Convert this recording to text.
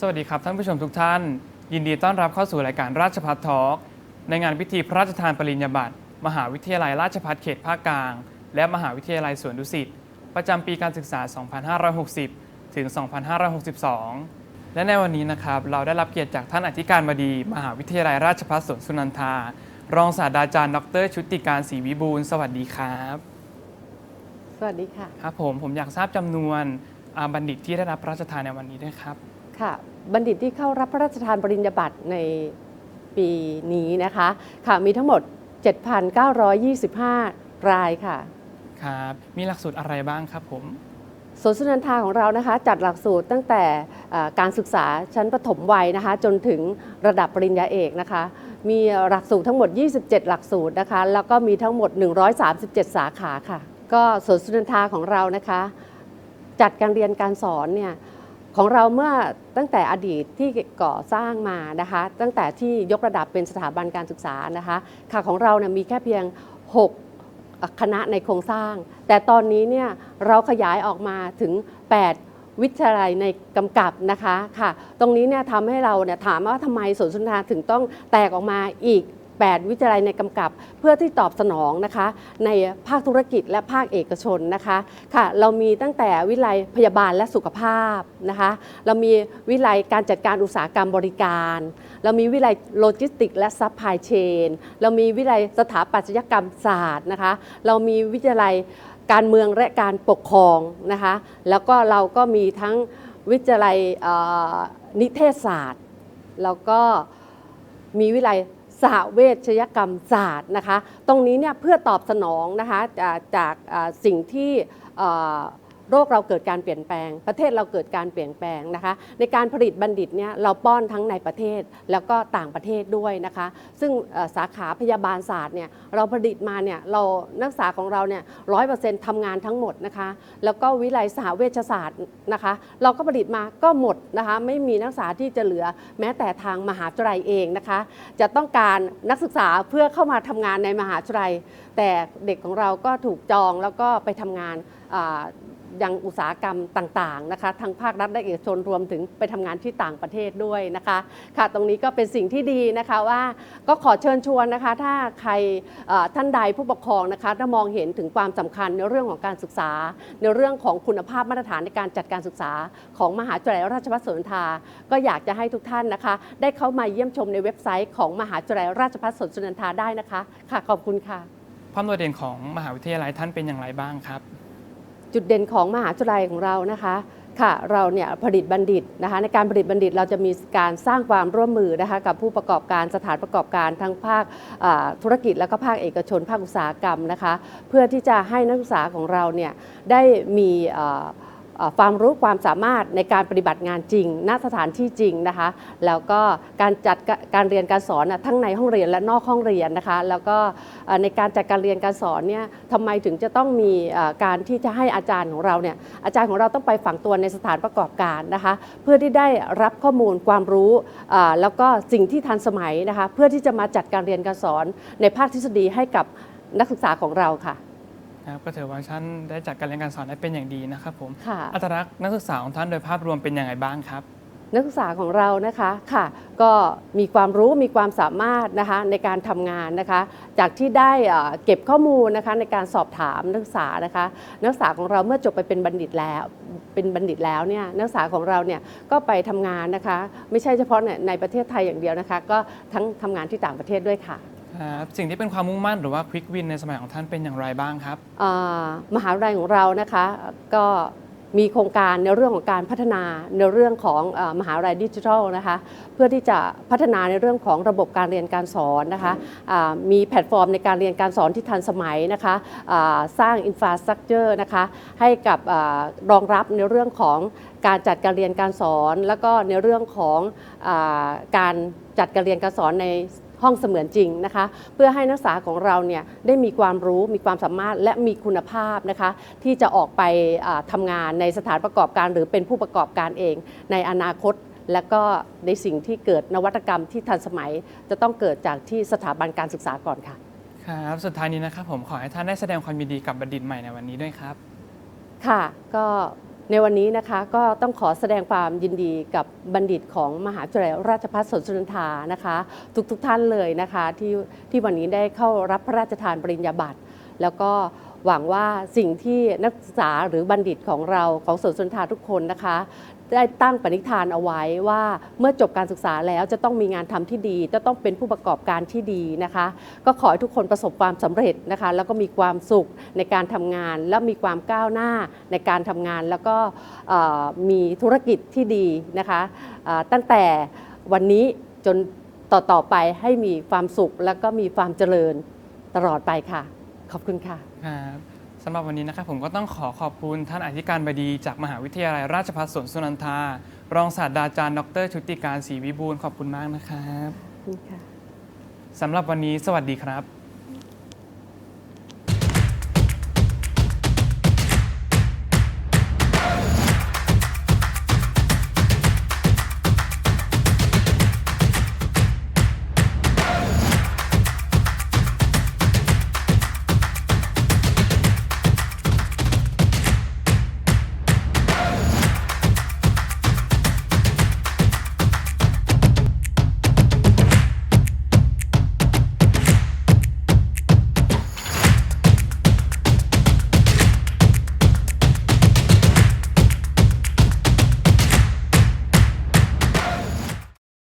สวัสดีครับท่านผู้ชมทุกท่าน ยินดีต้อนรับเข้าสู่รายการราชพัฒทอล์กในงานพิธีพระราชทานปริญญาบัตรมหาวิทยาลัยราชภัฏเขตภาคกลาง และมหาวิทยาลัยสวนดุสิตประจำปีการศึกษา 2560 ถึง 2562 และในวันนี้นะครับเราได้รับเกียรติจากท่านอธิการบดี มหาวิทยาลัยราชภัฏสวนสุนันทา รองศาสตราจารย์ ดร ชุติการศรีวิบูลย์สวัสดีครับ สวัสดีค่ะ ครับผมผมอยากทราบจำนวนอ่าบัณฑิตที่ได้รับพระราชทานในวันนี้ด้วยครับ ค่ะ บัณฑิตที่เข้ารับพระราชทานปริญญาบัตรในปีนี้นะคะค่ะมีทั้งหมด 7,925 รายค่ะครับมีหลักสูตรอะไรบ้างครับผมสวนสุนันทาของเรานะคะ จัดหลักสูตรตั้งแต่เอ่อการศึกษาชั้นประถมวัยนะคะ จนถึงระดับปริญญาเอกนะคะ มีหลักสูตรทั้งหมด 27 หลักสูตรนะคะ แล้วก็มีทั้งหมด 137 สาขาค่ะ ก็สวนสุนันทาของเรานะคะ จัดการเรียนการสอนเนี่ย ของเราเมื่อตั้งแต่อดีตที่ก่อสร้างมานะคะ ตั้งแต่ที่ยกระดับเป็นสถาบันการศึกษานะคะค่ะของเราเนี่ยมีแค่เพียง 6 คณะในโครงสร้าง แต่ตอนนี้เนี่ยเราขยายออกมาถึง 8วิทยาลัยในกำกับนะคะค่ะ ตรงนี้เนี่ยทำให้เราเนี่ยถามว่าทำไมสวนสุนทรถึงต้องแตกออกมาอีก 8 วิทยาลัยในกำกับ เพื่อที่ตอบสนองนะคะ ในภาคธุรกิจและภาคเอกชนนะคะค่ะ เรามีตั้งแต่วิทยาลัยพยาบาลและสุขภาพนะคะ เรามีวิทยาลัยการจัดการอุตสาหกรรมบริการ เรามีวิทยาลัยโลจิสติกและซัพพลายเชนเรามีวิทยาลัยสถาปัตยกรรมศาสตร์นะคะ เรามีวิทยาลัยการเมืองและการปกครองนะคะ แล้วก็เราก็มีทั้งวิทยาลัยนิเทศศาสตร์ แล้วก็มีวิทยาลัย สหเวชยกรรมศาสตร์นะคะ ตรงนี้เนี่ยเพื่อตอบสนองนะคะจากจากสิ่งที่ โรคเราเกิดการเปลี่ยนแปลง ประเทศเราเกิดการเปลี่ยนแปลงนะคะ ในการผลิตบัณฑิตเนี่ยเราป้อนทั้งในประเทศแล้วก็ต่างประเทศด้วยนะคะ ซึ่งสาขาพยาบาลศาสตร์เนี่ยเราผลิตมาเนี่ยเรานักศึกษาของเราเนี่ยร้อยเปอร์เซ็นต์ทำงานทั้งหมดนะคะ แล้วก็วิไลสหเวชศาสตร์นะคะ เราก็ผลิตมาก็หมดนะคะ ไม่มีนักศึกษาที่จะเหลือแม้แต่ทางมหาวิทยาลัยเองนะคะ จะต้องการนักศึกษาเพื่อเข้ามาทำงานในมหาวิทยาลัย แต่เด็กของเราก็ถูกจองแล้วก็ไปทำงาน ยังอุตสาหกรรมต่างๆนะคะทั้งภาครัฐและเอกชนรวมถึงไปทำงานที่ต่างประเทศด้วยนะคะค่ะตรงนี้ก็เป็นสิ่งที่ดีนะคะว่าก็ขอเชิญชวนนะคะ ถ้าใครท่านใดผู้ปกครองนะคะถ้ามองเห็นถึงความสำคัญในเรื่องของการศึกษา ในเรื่องของคุณภาพมาตรฐานในการจัดการศึกษา ของมหาวิทยาลัยราชภัฏสวนทา ก็อยากจะให้ทุกท่านนะคะ ได้เข้ามาเยี่ยมชมในเว็บไซต์ของมหาวิทยาลัยราชภัฏสวนสุนทาได้นะคะ ค่ะขอบคุณค่ะความโดดเด่นของมหาวิทยาลัยท่านเป็นอย่างไรบ้างครับ จุดเด่นของมหาวิทยาลัยของเรานะคะค่ะเราเนี่ยผลิตบัณฑิตนะคะในการผลิตบัณฑิตเราจะมีการสร้างความร่วมมือนะคะกับผู้ประกอบการสถานประกอบการทั้งภาคธุรกิจแล้วก็ภาคเอกชน ภาคอุตสาหกรรมนะคะเพื่อที่จะให้นักศึกษาของเราเนี่ยได้มี ความรู้ความสามารถในการปฏิบัติงานจริง ณสถานที่จริงนะคะ แล้วก็การจัดการเรียนการสอนทั้งในห้องเรียนและนอกห้องเรียนนะคะ แล้วก็ในการจัดการเรียนการสอนเนี่ยทำไมถึงจะต้องมีการที่จะให้อาจารย์ของเราเนี่ยอาจารย์ของเราต้องไปฝังตัวในสถานประกอบการนะคะ เพื่อที่ได้รับข้อมูลความรู้แล้วก็สิ่งที่ทันสมัยนะคะ เพื่อที่จะมาจัดการเรียนการสอนในภาคทฤษฎีให้กับนักศึกษาของเราค่ะ ครับก็ถือว่าท่านได้จัดการเรียนการสอนได้เป็นอย่างดีนะครับผมค่ะ อัตลักษณ์นักศึกษาของท่านโดยภาพรวมเป็นอย่างไรบ้างครับ นักศึกษาของเรานะคะค่ะ ก็มีความรู้มีความสามารถนะคะในการทำงานนะคะ จากที่ได้เอ่อเก็บข้อมูลนะคะในการสอบถามนักศึกษานะคะ นักศึกษาของเราเมื่อจบไปเป็นบัณฑิตแล้วเป็นบัณฑิตแล้วเนี่ยนักศึกษาของเราเนี่ยก็ไปทำงานนะคะ ไม่ใช่เฉพาะในในประเทศไทยอย่างเดียวนะคะ ก็ทั้งทำงานที่ต่างประเทศด้วยค่ะ ครับสิ่งที่เป็นความมุ่งมั่นหรือว่าควิกวินในสมัยของท่านเป็นอย่างไรบ้างครับอ่ามหาวิทยาลัยของเรานะคะก็มีโครงการในเรื่องของการพัฒนาในเรื่องของเออมหาวิทยาลัยดิจิทัลนะคะเพื่อที่จะพัฒนาในเรื่องของระบบการเรียนการสอนนะคะอ่ามีแพลตฟอร์มในการเรียนการสอนที่ทันสมัยนะคะอ่าสร้างอินฟราสตรักเจอร์นะคะให้กับอารองรับในเรื่องของการจัดการเรียนการสอน แล้วก็ในเรื่องของอาการจัดการเรียนการสอนใน ห้องเสมือนจริงนะคะ เพื่อให้นักศึกษาของเราเนี่ยได้มีความรู้มีความสามารถและมีคุณภาพนะคะ ที่จะออกไปอ่าทำงานในสถานประกอบการหรือเป็นผู้ประกอบการเอง ในอนาคตและก็ในสิ่งที่เกิดนวัตกรรมที่ทันสมัย จะต้องเกิดจากที่สถาบันการศึกษาก่อนค่ะครับสุดท้ายนี้นะครับผมขอให้ท่านได้แสดงความยินดีกับบัณฑิตใหม่ในวันนี้ด้วยครับ ค่ะก็ ในวันนี้นะคะก็ต้องขอแสดงความยินดีกับบัณฑิตของมหาวิทยาลัยราชภัฏสวนสุนันทานะคะ ทุกๆทท่านเลยนะคะที่ที่วันนี้ได้เข้ารับพระราชทานปริญญาบัตรแล้วก็หวังว่าสิ่งที่นักศึกษาหรือบัณฑิตของเราของสวนสุนทาทุกคนนะคะ ได้ตั้งปณิธานเอาไว้ว่าเมื่อจบการศึกษาแล้วจะต้องมีงานทำที่ดี จะต้องเป็นผู้ประกอบการที่ดีนะคะ ก็ขอให้ทุกคนประสบความสำเร็จนะคะ แล้วก็มีความสุขในการทำงาน และมีความก้าวหน้าในการทำงาน แล้วก็มีธุรกิจที่ดีนะคะตั้งแต่วันนี้จนต่อต่อไปให้มีความสุขแล้วก็มีความเจริญตลอดไปค่ะ ขอบคุณค่ะครับ สำหรับวันนี้นะครับผมก็ต้องขอขอบคุณท่านอธิการบดีจากมหาวิทยาลัยราชภัฏสวนสุนันทา รองศาสตราจารย์ ดรชุติการศรีวิบูลย์ขอบคุณมากนะครับขอบคุณค่ะ สำหรับวันนี้สวัสดีครับ